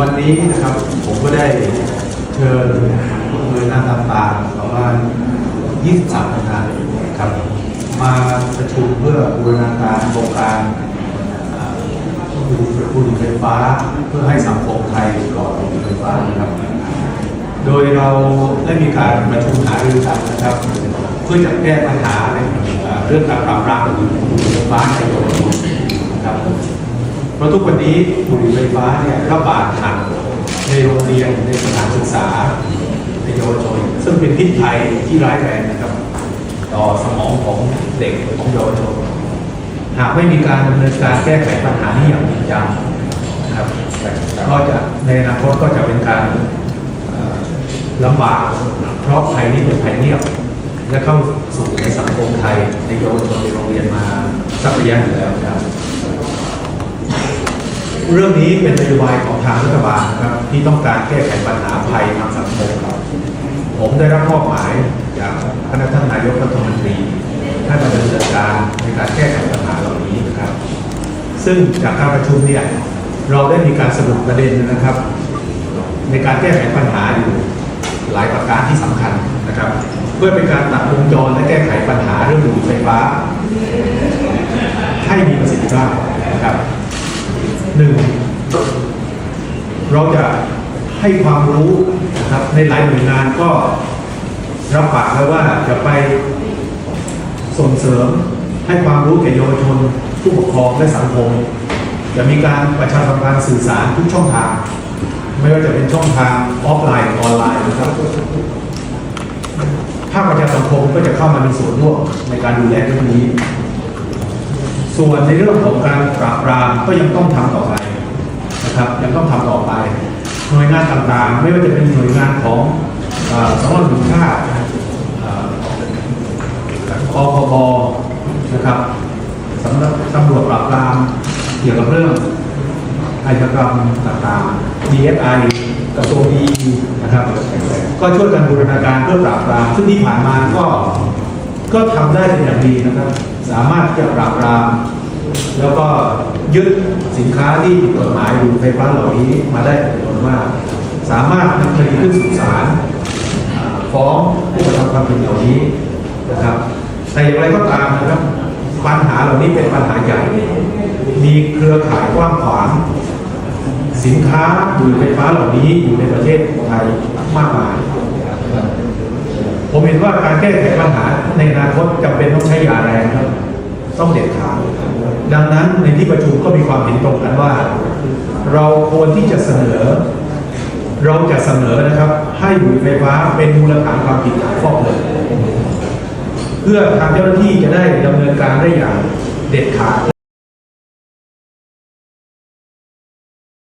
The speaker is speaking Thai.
วันนี้นะครับผมก็ได้เชิญหน่วยงานต่างๆประมาณ 23หน่วยงานครับ มาประชุมเพื่อบูรณาการโครงการอ่าบุหรี่ไฟฟ้าเพื่อให้สังคมไทยก่อนบุหรี่ไฟฟ้านะครับ โดยเราได้มีการประชุมหารือกันนะครับ เพื่อจะแก้ปัญหาเรื่องการปราบปรามบุหรี่ไฟฟ้าในเยาวชนนะครับ เพราะทุกวันนี้บุหรี่ไฟฟ้าเนี่ยระบาดหนักในโรงเรียนในสถานศึกษาในเยาวชนซึ่งเป็นพิษภัยที่ร้ายแรงนะครับ ต่อสมองของเด็กของเยาวชนหากไม่มีการดำเนินการแก้ไขปัญหานี้อย่างจริงจังนะครับก็จะในอนาคตก็จะเป็นการลำบากเพราะภัยนี้เป็นภัยเงียบและเข้าสู่ในสังคมไทยในเยาวชนในโรงเรียนมาสักระยะหนึ่งแล้วนะครับ เรื่องนี้เป็นนโยบายของทางรัฐบาลนะครับที่ต้องการแก้ไขปัญหาภัยทางสังคมครับผมได้รับมอบหมายจากคณะท่านนายกรัฐมนตรีให้มาดำเนินการในการแก้ไขปัญหาเหล่านี้นะครับ ซึ่งจากการประชุมเนี่ยเราได้มีการสรุปประเด็นนะครับ ในการแก้ไขปัญหาอยู่หลายประการที่สำคัญนะครับ เพื่อเป็นการตัดวงจรและแก้ไขปัญหาเรื่องบุหรี่ไฟฟ้า ให้มีประสิทธิภาพนะครับ หนึ่งเราจะให้ความรู้นะครับในหลายหน่วยงานก็รับปากแล้วว่าจะไปส่งเสริมให้ความรู้แก่เยาวชน ผู้ปกครองและสังคม จะมีการประชาสัมพันธ์สื่อสารทุกช่องทาง ไม่ว่าจะเป็นช่องทางออฟไลน์ออนไลน์นะครับภาคประชาสังคมก็จะเข้ามามีส่วนร่วมในการดูแลเรื่องนี้ ส่วนในเรื่องของการปราบปรามก็ยังต้องทำต่อไปนะครับยังต้องทำต่อไป หน่วยงานต่างๆ ไม่ว่าจะเป็นหน่วยงานของสำนักงานชาติเอ่อปคบนะครับสำนักตำรวจปราบปรามเกี่ยวกับเรื่องอาชญากรรมต่างๆ DSI กระทรวงดีนะครับ ก็ช่วยกันบูรณาการเพื่อปราบปรามซึ่งที่ผ่านมาก็ ก็ทำได้เป็นอย่างดีนะครับ สามารถที่จะปราบปราม แล้วก็ยึดสินค้าที่ผิดกฎหมายอยู่ไฟฟ้าเหล่านี้มาได้เป็นจำนวนมาก สามารถนำคดีขึ้นสู่ศาลอ่าฟ้องผู้กระทำความผิดเหล่านี้นะครับ แต่อย่างไรก็ตามนะครับ ปัญหาเหล่านี้เป็นปัญหาใหญ่ มีเครือข่ายกว้างขวางสินค้าบุหรี่ไฟฟ้าเหล่านี้อยู่ในประเทศไทยมากมาย ผมเห็นว่าการแก้ไขปัญหาในอนาคตจำเป็นต้องใช้ยาแรงครับต้องเด็ดขาดดังนั้นในที่ประชุมก็มีความเห็นตรงกันว่า เราควรที่จะเสนอ เราจะเสนอนะครับ ให้บุหรี่ไฟฟ้าเป็นมูลฐานความผิดฐานฟอกเงินเพื่อทางเจ้าหน้าที่จะได้ดำเนินการได้อย่างเด็ดขาด